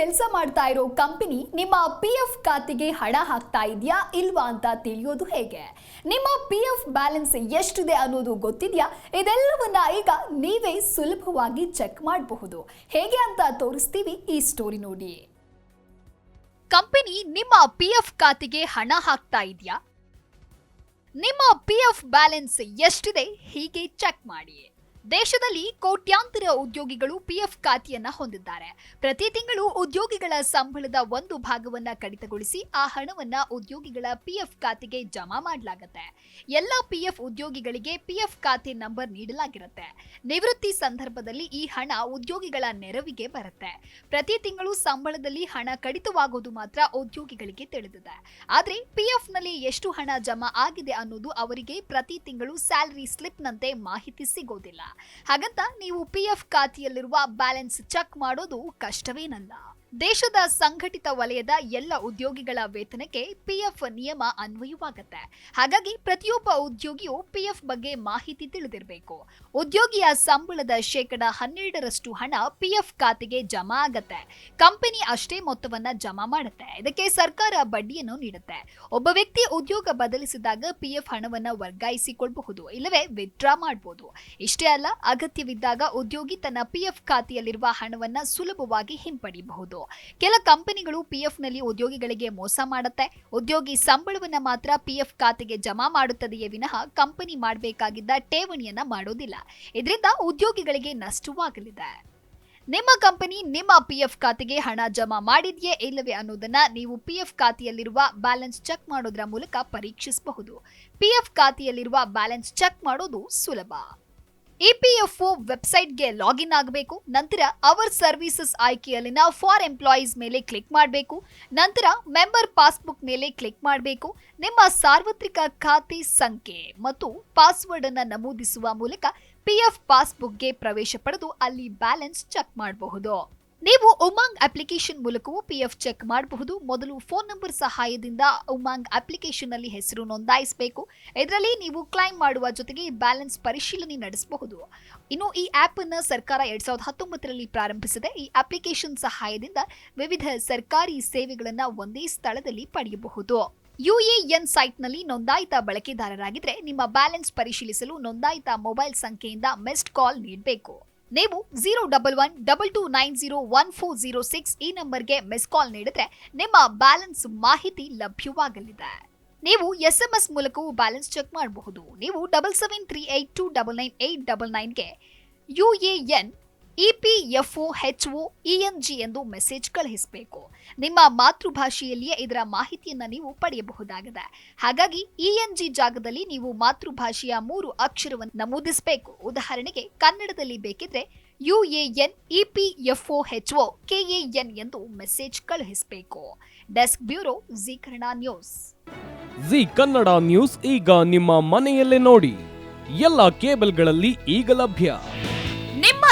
ಕೆಲಸ ಮಾಡ್ತಾ ಇರೋ ಕಂಪನಿ ನಿಮ್ಮ ಪಿ ಎಫ್ ಖಾತೆಗೆ ಹಣ ಹಾಕ್ತಾ ಇದೆಯಾ ಇಲ್ವಾ ಅಂತ ತಿಳಿಯೋದು ಹೇಗೆ? ನಿಮ್ಮ ಪಿ ಎಫ್ ಬ್ಯಾಲೆನ್ಸ್ ಎಷ್ಟಿದೆ ಅನ್ನೋದು ಗೊತ್ತಿದೆಯಾ? ಇದೆಲ್ಲವನ್ನ ಈಗ ನೀವೇ ಸುಲಭವಾಗಿ ಚೆಕ್ ಮಾಡಬಹುದು. ಹೇಗೆ ಅಂತ ತೋರಿಸ್ತೀವಿ ಈ ಸ್ಟೋರಿ ನೋಡಿ. ಕಂಪನಿ ನಿಮ್ಮ ಪಿ ಎಫ್ ಖಾತೆಗೆ ಹಣ ಹಾಕ್ತಾ ಇದೆಯಾ? ನಿಮ್ಮ ಪಿ ಎಫ್ ಬ್ಯಾಲೆನ್ಸ್ ಎಷ್ಟಿದೆ? ಹೀಗೆ ಚೆಕ್ ಮಾಡಿ. ದೇಶದಲ್ಲಿ ಕೋಟ್ಯಾಂತರ ಉದ್ಯೋಗಿಗಳು ಪಿಎಫ್ ಖಾತೆಯನ್ನ ಹೊಂದಿದ್ದಾರೆ. ಪ್ರತಿ ತಿಂಗಳು ಉದ್ಯೋಗಿಗಳ ಸಂಬಳದ ಒಂದು ಭಾಗವನ್ನ ಕಡಿತಗೊಳಿಸಿ ಆ ಹಣವನ್ನ ಉದ್ಯೋಗಿಗಳ ಪಿಎಫ್ ಖಾತೆಗೆ ಜಮಾ ಮಾಡಲಾಗುತ್ತೆ. ಎಲ್ಲ ಪಿಎಫ್ ಉದ್ಯೋಗಿಗಳಿಗೆ ಪಿಎಫ್ ಖಾತೆ ನಂಬರ್ ನೀಡಲಾಗಿರುತ್ತೆ. ನಿವೃತ್ತಿ ಸಂದರ್ಭದಲ್ಲಿ ಈ ಹಣ ಉದ್ಯೋಗಿಗಳ ನೆರವಿಗೆ ಬರುತ್ತೆ. ಪ್ರತಿ ತಿಂಗಳು ಸಂಬಳದಲ್ಲಿ ಹಣ ಕಡಿತವಾಗೋದು ಮಾತ್ರ ಉದ್ಯೋಗಿಗಳಿಗೆ ತಿಳಿದಿದೆ. ಆದರೆ ಪಿಎಫ್ನಲ್ಲಿ ಎಷ್ಟು ಹಣ ಜಮಾ ಆಗಿದೆ ಅನ್ನೋದು ಅವರಿಗೆ ಪ್ರತಿ ತಿಂಗಳು ಸ್ಯಾಲರಿ ಸ್ಲಿಪ್ನಂತೆ ಮಾಹಿತಿ ಸಿಗೋದಿಲ್ಲ. ಹಾಗಂತ ನೀವು ಪಿಎಫ್ ಖಾತೆಯಲ್ಲಿರುವ ಬ್ಯಾಲೆನ್ಸ್ ಚೆಕ್ ಮಾಡೋದು ಕಷ್ಟವೇನಲ್ಲ. ದೇಶದ ಸಂಘಟಿತ ವಲಯದ ಎಲ್ಲ ಉದ್ಯೋಗಿಗಳ ವೇತನಕ್ಕೆ ಪಿಎಫ್ ನಿಯಮ ಅನ್ವಯವಾಗುತ್ತೆ. ಹಾಗಾಗಿ ಪ್ರತಿಯೊಬ್ಬ ಉದ್ಯೋಗಿಯು ಪಿಎಫ್ ಬಗ್ಗೆ ಮಾಹಿತಿ ತಿಳಿದಿರಬೇಕು. ಉದ್ಯೋಗಿಯ ಸಂಬಳದ ಶೇಕಡ ಹನ್ನೆರಡರಷ್ಟು ಹಣ ಪಿಎಫ್ ಖಾತೆಗೆ ಜಮಾ ಆಗತ್ತೆ. ಕಂಪನಿ ಅಷ್ಟೇ ಮೊತ್ತವನ್ನ ಜಮಾ ಮಾಡುತ್ತೆ. ಇದಕ್ಕೆ ಸರ್ಕಾರ ಬಡ್ಡಿಯನ್ನು ನೀಡುತ್ತೆ. ಒಬ್ಬ ವ್ಯಕ್ತಿ ಉದ್ಯೋಗ ಬದಲಿಸಿದಾಗ ಪಿಎಫ್ ಹಣವನ್ನ ವರ್ಗಾಯಿಸಿಕೊಳ್ಳಬಹುದು ಇಲ್ಲವೇ ವಿತ್ಡ್ರಾ ಮಾಡಬಹುದು ಇಷ್ಟೇ ಅಲ್ಲ, ಅಗತ್ಯವಿದ್ದಾಗ ಉದ್ಯೋಗಿ ತನ್ನ ಪಿಎಫ್ ಖಾತೆಯಲ್ಲಿರುವ ಹಣವನ್ನ ಸುಲಭವಾಗಿ ಕೆಲ ಕಂಪನಿಗಳು ಪಿಎಫ್ನಲ್ಲಿ ಉದ್ಯೋಗಿಗಳಿಗೆ ಮೋಸ ಮಾಡುತ್ತೆ. ಉದ್ಯೋಗಿ ಸಂಬಳವನ್ನ ಮಾತ್ರ ಪಿಎಫ್ ಖಾತೆಗೆ ಜಮಾ ಮಾಡುತ್ತದೆಯೇ ವಿನಃ ಕಂಪನಿ ಮಾಡಬೇಕಾಗಿದ್ದ ಠೇವಣಿಯನ್ನ ಮಾಡೋದಿಲ್ಲ. ಇದರಿಂದ ಉದ್ಯೋಗಿಗಳಿಗೆ ನಷ್ಟವಾಗಲಿದೆ. ನಿಮ್ಮ ಕಂಪನಿ ನಿಮ್ಮ ಪಿಎಫ್ ಖಾತೆಗೆ ಹಣ ಜಮಾ ಮಾಡಿದೆಯೇ ಇಲ್ಲವೇ ಅನ್ನೋದನ್ನ ನೀವು ಪಿಎಫ್ ಖಾತೆಯಲ್ಲಿರುವ ಬ್ಯಾಲೆನ್ಸ್ ಚೆಕ್ ಮಾಡೋದ್ರ ಮೂಲಕ ಪರೀಕ್ಷಿಸಬಹುದು. ಪಿಎಫ್ ಖಾತೆಯಲ್ಲಿರುವ ಬ್ಯಾಲೆನ್ಸ್ ಚೆಕ್ ಮಾಡೋದು ಸುಲಭ. ಇಪಿಎಫ್ಒ ವೆಬ್ಸೈಟ್ಗೆ ಲಾಗಿನ್ ಆಗಬೇಕು, ನಂತರ ಅವರ್ ಸರ್ವಿಸಸ್ ಆಯ್ಕೆಯಲ್ಲಿನ ಫಾರ್ ಎಂಪ್ಲಾಯೀಸ್ ಮೇಲೆ ಕ್ಲಿಕ್ ಮಾಡಬೇಕು, ನಂತರ ಮೆಂಬರ್ ಪಾಸ್ಬುಕ್ ಮೇಲೆ ಕ್ಲಿಕ್ ಮಾಡಬೇಕು, ನಿಮ್ಮ ಸಾರ್ವತ್ರಿಕ ಖಾತೆ ಸಂಖ್ಯೆ ಮತ್ತು ಪಾಸ್ವರ್ಡ್ ಅನ್ನು ನಮೂದಿಸುವ ಮೂಲಕ ಪಿಎಫ್ ಪಾಸ್ಬುಕ್ಗೆ ಪ್ರವೇಶ ಪಡೆದು ಅಲ್ಲಿ ಬ್ಯಾಲೆನ್ಸ್ ಚೆಕ್ ಮಾಡಬಹುದು. ನೀವು ಉಮಾಂಗ್ ಅಪ್ಲಿಕೇಶನ್ ಮೂಲಕವೂ ಪಿಎಫ್ ಚೆಕ್ ಮಾಡಬಹುದು. ಮೊದಲು ಫೋನ್ ನಂಬರ್ ಸಹಾಯದಿಂದ ಉಮಾಂಗ್ ಅಪ್ಲಿಕೇಶನ್ ಅಲ್ಲಿ ಹೆಸರು ನೋಂದಾಯಿಸಬೇಕು. ಇದರಲ್ಲಿ ನೀವು ಕ್ಲೈಮ್ ಮಾಡುವ ಜೊತೆಗೆ ಬ್ಯಾಲೆನ್ಸ್ ಪರಿಶೀಲನೆ ನಡೆಸಬಹುದು. ಇನ್ನು ಈ ಆಪ್ ಅನ್ನು ಸರ್ಕಾರ ಎರಡ್ ಸಾವಿರದ ಹತ್ತೊಂಬತ್ತರಲ್ಲಿ ಪ್ರಾರಂಭಿಸಿದೆ. ಈ ಅಪ್ಲಿಕೇಶನ್ ಸಹಾಯದಿಂದ ವಿವಿಧ ಸರ್ಕಾರಿ ಸೇವೆಗಳನ್ನು ಒಂದೇ ಸ್ಥಳದಲ್ಲಿ ಪಡೆಯಬಹುದು. ಯುಎಎನ್ ಸೈಟ್ನಲ್ಲಿ ನೋಂದಾಯಿತ ಬಳಕೆದಾರರಾಗಿದ್ದರೆ ನಿಮ್ಮ ಬ್ಯಾಲೆನ್ಸ್ ಪರಿಶೀಲಿಸಲು ನೋಂದಾಯಿತ ಮೊಬೈಲ್ ಸಂಖ್ಯೆಯಿಂದ ಮಿಸ್ಡ್ ಕಾಲ್ ನೀಡಬೇಕು. ನೀವು zero double one double two nine zero one four zero six ಈ ನಂಬರ್ಗೆ ಮಿಸ್ ಕಾಲ್ ನೀಡಿದ್ರೆ ನಿಮ್ಮ ಬ್ಯಾಲೆನ್ಸ್ ಮಾಹಿತಿ ಲಭ್ಯವಾಗಲಿದೆ. ನೀವು ಎಸ್ ಎಂ ಎಸ್ ಮೂಲಕವೂ ಬ್ಯಾಲೆನ್ಸ್ ಚೆಕ್ ಮಾಡಬಹುದು. ನೀವು double seven three eight two double nine eight double ನೈನ್ಗೆ U A N EPFO N G ಎಂದು ಮೆಸೇಜ್ ಕಳುಹಿಸಬೇಕು. ನಿಮ್ಮ ಮಾತೃಭಾಷೆಯಲ್ಲಿಯೇ ಇದರ ಮಾಹಿತಿಯನ್ನು ನೀವು ಪಡೆಯಬಹುದಾಗಿದೆ. ಹಾಗಾಗಿ ಇ ಎನ್ ಜಿ ಜಾಗದಲ್ಲಿ ನೀವು ಮಾತೃಭಾಷೆಯ ಮೂರು ಅಕ್ಷರವನ್ನು ನಮೂದಿಸಬೇಕು. ಉದಾಹರಣೆಗೆ, ಕನ್ನಡದಲ್ಲಿ ಬೇಕಿದ್ರೆ ಒ, ಕೆ ಎ ಎನ್ ಎಂದು ಮೆಸೇಜ್ ಕಳುಹಿಸಬೇಕು. Desk bureau Zee Kannada news. Zee Kannada news ಈಗ ನಿಮ್ಮ ಮನೆಯಲ್ಲೇ ನೋಡಿ. ಎಲ್ಲ ಕೇಬಲ್ಗಳಲ್ಲಿ ಈಗ ಲಭ್ಯ.